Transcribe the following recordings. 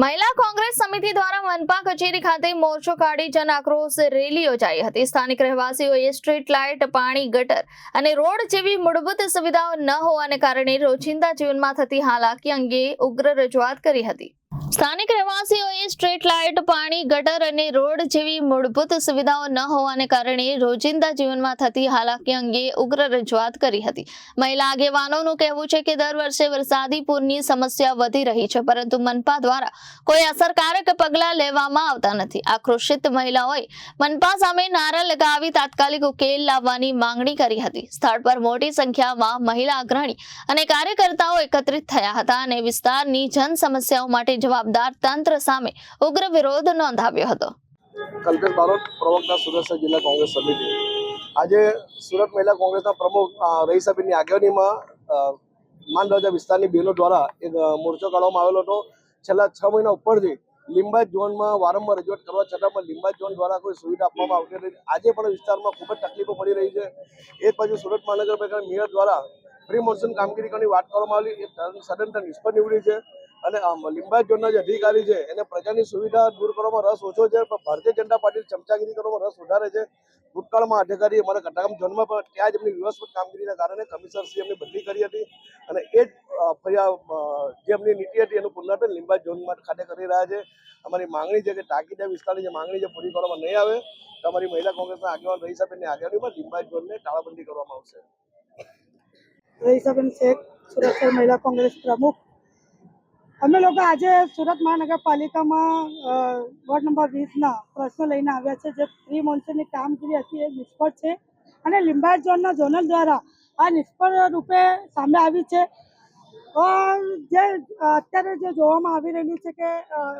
મહિલા કોંગ્રેસ સમિતિ દ્વારા મનપા કચેરી ખાતે મોરચો કાઢી જન આક્રોશ રેલી યોજાઈ હતી. સ્થાનિક રહેવાસીઓએ સ્ટ્રીટ લાઇટ, પાણી, ગટર અને રોડ જેવી મૂળભૂત સુવિધાઓ ન હોવાને કારણે રોજિંદા જીવનમાં થતી હાલાકી અંગે ઉગ્ર રજૂઆત કરી હતી. સ્થાનિક રહેવાસીઓએ સ્ટ્રીટ લાઇટ, પાણી, ગટર અને રોડ જેવી મૂળભૂત સુવિધાઓ ન હોવાને કારણે રોજિંદા જીવનમાં થતી હાલાકી અંગે ઉગ્ર રજૂઆત કરી હતી. મહિલા આગેવાનોનું કહેવું છે કે દર વર્ષે વરસાદી પૂરની સમસ્યા વધી રહી છે, પરંતુ મનપા દ્વારા કોઈ અસરકારક પગલાં લેવામાં આવતા નથી. આક્રોશિત મહિલાઓએ મનપા સામે નારા લગાવી તાત્કાલિક ઉકેલ લાવવાની માંગણી કરી હતી. સ્થળ પર મોટી સંખ્યામાં મહિલા અગ્રણી અને કાર્યકર્તાઓ એકત્રિત થયા હતા અને વિસ્તારની જન સમસ્યાઓ માટે જવાબદાર તંત્ર સામે ઉગ્ર વિરોધ નોંધાવ્યો હતો. કલ્પેશ બારોટ, પ્રવક્તા સુરત જિલ્લા કોંગ્રેસ સમિતિ. આજે સુરત મહિલા કોંગ્રેસના પ્રમુખ રહી સાહેબની આગેવાનીમાં માનરાજા વિસ્તારની બહેનો દ્વારા એક મોરચો કાઢવામાં આવેલો હતો. છેલ્લા છ મહિના ઉપરથી લીંબાયત ઝોનમાં વારંવાર રજૂઆત કરવા છતાં પણ લીંબાયત ઝોન દ્વારા કોઈ સુવિધા આપવામાં આવતી નથી. આજે પણ વિસ્તારમાં ખૂબ જ તકલીફો પડી રહી છે. એ બાજુ સુરત મહાનગરપાલિકા મેયર દ્વારા પ્રી મોન્સૂન કામગીરી કરવાની વાત કરવામાં આવેલી એ સદંતર નિષ્ફળ નીવડી છે. અને લીંબાયત ઝોનના જે અધિકારી છે, એને પ્રજાની સુવિધા દૂર કરવામાં રસ ઓછો છે, પણ ભારતીય જનતા પાર્ટી ચમચાગીરી કરવામાં રસ વધારે છે. ભૂતકાળમાં અધિકારી અમારા કટાગામ ઝોનમાં પણ ત્યાં જ એમની વ્યવસ્થિત કામગીરીના કારણે કમિશનર શ્રી એમની બદલી કરી હતી અને એ જ જે એમની નીતિ હતી એનું પુનરાવર્તન લીંબાયત ઝોનમાં ખાતે કરી રહ્યા છે. અમારી માંગણી છે કે ટાંકીદા વિસ્તારની જે માંગણી છે પૂરી કરવામાં નહીં આવે. તો અમારી મહિલા કોંગ્રેસના આગેવાન રહી સાહેબની આગેવાનીમાં લીંબાયત ઝોનને તાળાબંધી કરવામાં આવશે. રહીસાબેન શેખ સુરક્ષા મહિલા કોંગ્રેસ પ્રમુખ. અમે લોકો આજે સુરત મહાનગરપાલિકામાં વોર્ડ નંબર વીસના પ્રશ્નો લઈને આવ્યા છે. જે પ્રી મોન્સૂનની કામગીરી હતી એ નિષ્ફળ છે અને લિંબાયત ઝોનના ઝોનલ દ્વારા આ નિષ્ફળ રૂપે સામે આવી છે. જે અત્યારે જે જોવામાં આવી રહ્યું છે કે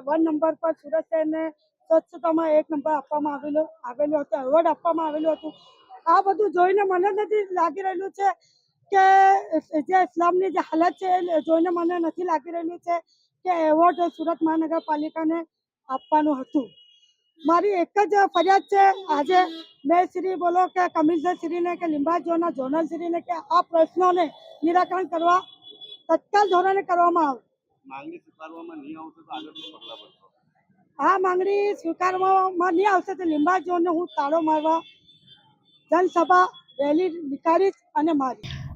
વન નંબર પર સુરત શહેરને સ્વચ્છતામાં એક નંબર આપવામાં આવેલો, આવેલું હતું, એવોર્ડ આપવામાં આવેલું હતું. આ બધું જોઈને મને નથી લાગી રહ્યું છે કે જે ઇસ્લામની જે હાલત છે એ જોઈને મને નથી લાગી રહેલું છે કે એવોર્ડ સુરત મહાનગરપાલિકાને આપવાનું હતું. મારી એક જ ફરિયાદ છે આજે મેં શ્રી બોલો કે કમિશનર શ્રીને કે લિંબાજીઓના જોનલ શ્રીને કે આ પ્રશ્નોને નિરાકરણ કરવા તત્કાલ ધોરણે કરવામાં આવે. માંગણી સ્વીકારવામાં નહીં આવશે તો આગળ પગલાં ભરશો. આ માંગણી સ્વીકારવામાં નહીં આવશે તો લિંબાજીઓને હું તાળો મારવા જનસભા રેલી નીકાળીશ અને મારીશ.